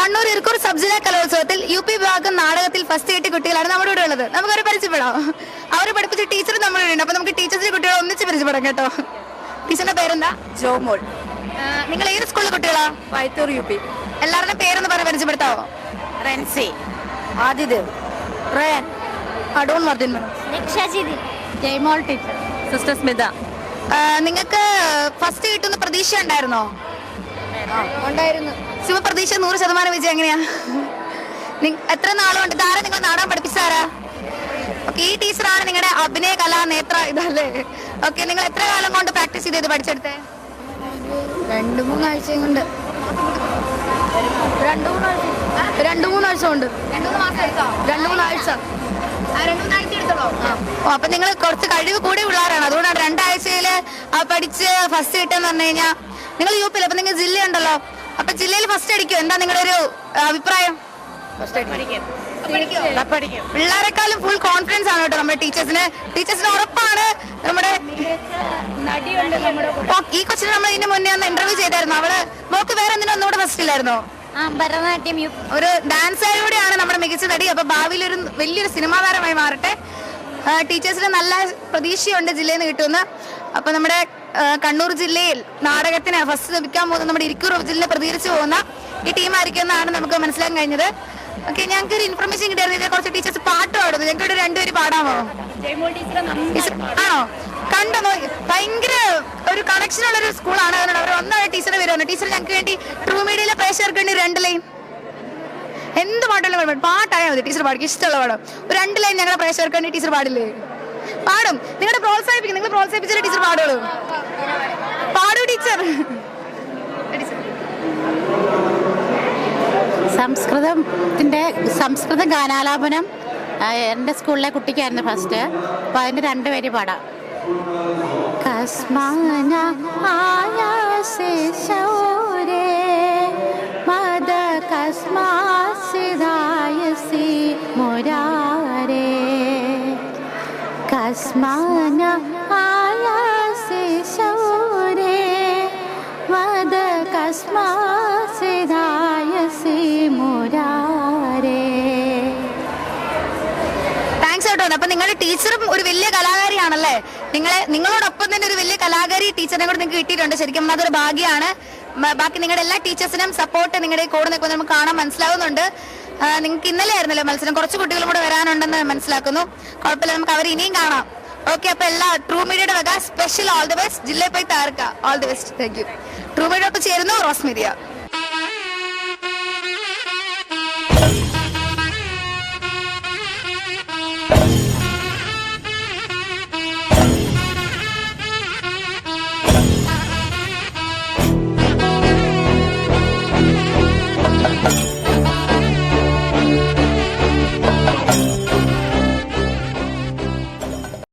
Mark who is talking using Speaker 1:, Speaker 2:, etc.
Speaker 1: Kannur ഇർക്കൂർ sub ജില്ലാ കലോത്സവത്തിൽ U P വിഭാഗം നാടകത്തിൽ ഫസ്റ്റ് കിട്ടിയ കുട്ടികളാണ് നമ്മുടെ കൂടെ ഉള്ളത്. നമുക്ക് അവരെ പരിചയപ്പെടാം. അവരെ പഠിപ്പിച്ച ടീച്ചർ നമ്മുടെ ഉണ്ട് അപ്പൊ നമുക്ക് ടീച്ചേഴ്സിന്റെ കുട്ടികളെ ഒന്നിച്ച് പരിചയപ്പെടാം കേട്ടോ. ടീച്ചറിന്റെ പേരെന്താ?
Speaker 2: ജോമോൾ.
Speaker 1: നിങ്ങൾ ഏത് സ്കൂളിലെ കുട്ടികളാ?
Speaker 2: Vaithoor U P.
Speaker 1: എല്ലാവരുടെ പേരൊന്ന് പറഞ്ഞ് പരിചയപ്പെടുത്താവോ?
Speaker 2: റെൻസി ആദിദേവ് റേൻ
Speaker 1: അടൂൺ മർദ്ദിൻ
Speaker 2: ജയ്മോൾ ടീച്ചർ. സിസ്റ്റർ സ്മിത.
Speaker 1: നിങ്ങൾക്ക് ഫസ്റ്റ് കിട്ടുന്ന പ്രതീക്ഷ ഉണ്ടായിരുന്നോ?
Speaker 2: ഉണ്ടായിരുന്നു.
Speaker 1: ശിവ പ്രതീക്ഷ നൂറ് ശതമാനം വിജയം എങ്ങനെയാ? എത്ര നാളുകൊണ്ട് ഇതാരാ നിങ്ങൾ നാടാൻ പഠിപ്പിച്ചാരാ ഓക്കെ ഈ ടീച്ചറാണ് നിങ്ങളുടെ അഭിനയ കലാ നേത്ര ഇതല്ലേ? ഓക്കെ നിങ്ങൾ എത്ര കാലം കൊണ്ട് പ്രാക്ടീസ് ചെയ്ത് പഠിച്ചെടുത്തേ?
Speaker 2: രണ്ടു മൂന്നാഴ്ച കൊണ്ട്. രണ്ടു മൂന്നാഴ്ച രണ്ടു മൂന്നാഴ്ച കൊണ്ട്.
Speaker 1: രണ്ടു
Speaker 2: മൂന്നാഴ്ച
Speaker 1: ഓ അപ്പൊ നിങ്ങൾ കുറച്ച് കഴിവ് കൂടി പിള്ളേരാണ്. അതുകൊണ്ടാണ് രണ്ടാഴ്ചയിൽ പഠിച്ച് ഫസ്റ്റ് കിട്ടുന്ന പറഞ്ഞു കഴിഞ്ഞാൽ നിങ്ങൾ യു പിയിൽ അപ്പൊ നിങ്ങൾ ജില്ലയുണ്ടല്ലോ. അപ്പൊ ജില്ലയിൽ ഫസ്റ്റ് അടിക്കും? എന്താ നിങ്ങളുടെ ഒരു അഭിപ്രായം? പിള്ളേരെക്കാളും ഫുൾ കോൺഫിഡൻസ് ആണ് കേട്ടോ നമ്മുടെ ടീച്ചേഴ്സിന്. ടീച്ചേഴ്സിന് ഉറപ്പാണ് നമ്മുടെ ഈ കൊച്ചിനെ നമ്മൾ ഇതിന് മുന്നേ ഒന്ന് ഇന്റർവ്യൂ ചെയ്തായിരുന്നു. അവൾ നോക്ക് വേറെ എന്തിനും ഒന്നുകൂടെ ഫസ്റ്റ് ഇല്ലായിരുന്നോ?
Speaker 2: ആ ഭരതനാട്യം ഒരു
Speaker 1: ഒരു ഡാൻസറിലൂടെയാണ് നമ്മുടെ മികച്ച നടി. അപ്പൊ ഭാവിയിൽ ഒരു വലിയൊരു സിനിമാ താരമായി മാറട്ടെ. ടീച്ചേഴ്സിന് നല്ല പ്രതീക്ഷയുണ്ട് ജില്ലയിൽ നിന്ന് കിട്ടുമെന്ന്. അപ്പൊ നമ്മുടെ കണ്ണൂർ ജില്ലയിൽ നാടകത്തിന് ഫസ്റ്റ് ലഭിക്കാൻ പോകുന്ന നമ്മുടെ ഇരിക്കൂർ ജില്ലയെ പ്രതികരിച്ചു പോകുന്ന ഈ ടീമായിരിക്കും എന്നാണ് നമുക്ക് മനസ്സിലാക്കാൻ കഴിഞ്ഞത്. ഓക്കെ ഞങ്ങൾക്ക് ഒരു ഇൻഫർമേഷൻ കിട്ടിയായിരുന്നു. കുറച്ച് ടീച്ചേഴ്സ് പാട്ട് പാടുന്നു ഞങ്ങൾക്ക് ഇവിടെ രണ്ടുപേര് പാടാമോ?
Speaker 2: ടീച്ചർ
Speaker 1: ടീച്ചർ ആണോ? കണ്ടോ? ഭയങ്കര ഒരു കണക്ഷൻ ഉള്ള ഒരു സ്കൂളാണ് അവർ ഒന്നാണ് ടീച്ചറെ വരുവാണ് ടീച്ചർ ഞങ്ങൾക്ക് വേണ്ടി ട്രൂ മീഡിയയിലെ പ്രേക്ഷകർക്ക് വേണ്ടി രണ്ട് ലൈൻ എന്ത് പാട്ടുള്ള പാട്ടായാൽ മതി. ടീച്ചർ പാടിക്കും. ഇഷ്ടമുള്ള പാടും. രണ്ട് ലൈൻ ഞങ്ങളുടെ പ്രേക്ഷകർക്ക് വേണ്ടി ടീച്ചർ പാടില്ലേ? പാടും. നിങ്ങളുടെ പ്രോത്സാഹിപ്പിക്കും. നിങ്ങൾ പ്രോത്സാഹിപ്പിച്ചാലേ ടീച്ചർ പാടുള്ളൂ. പാടൂ ടീച്ചർ.
Speaker 3: സംസ്കൃതത്തിന്റെ സംസ്കൃത ഗാനാലാപനം എന്റെ സ്കൂളിലെ കുട്ടിക്കായിരുന്നു ഫസ്റ്റ് അപ്പോൾ അതിന്റെ രണ്ട് പേര് പാടാം. കസ്മാന ശൗരേ കസ്മാന ആയാസേ ശൗരേ മദ കസ്മാസിദായസി മുരാരേ
Speaker 1: താങ്ക്സ് കേട്ടോ. അപ്പൊ നിങ്ങളുടെ ടീച്ചറും ഒരു വലിയ കലാകാരിയാണല്ലേ? നിങ്ങളെ നിങ്ങളോടൊപ്പം തന്നെ ഒരു വലിയ കലാകാരി ടീച്ചറിനെ കൂടെ നിങ്ങൾക്ക് കിട്ടിയിട്ടുണ്ട്. ശരിക്കും അതൊരു ഭാഗ്യമാണ്. ബാക്കി നിങ്ങളുടെ എല്ലാ ടീച്ചേഴ്സിനും സപ്പോർട്ട് നിങ്ങളുടെ കൂടെ നിൽക്കുന്നത് നമുക്ക് കാണാൻ മനസ്സിലാവുന്നുണ്ട്. നിങ്ങൾക്ക് ഇന്നലെ ആയിരുന്നല്ലോ മത്സരം. കുറച്ച് കുട്ടികളും കൂടെ വരാനുണ്ടെന്ന് മനസ്സിലാക്കുന്നു. കുഴപ്പമില്ല നമുക്ക് അവർ ഇനിയും കാണാം. ഓക്കെ അപ്പൊ എല്ലാ ട്രൂ മീഡിയയുടെ വക സ്പെഷ്യൽ ഓൾ ദി ബെസ്റ്റ് ജില്ലയിൽ പോയി താർക്ക all the best thank you true media ചേരുന്നു റോസ് മീഡിയ.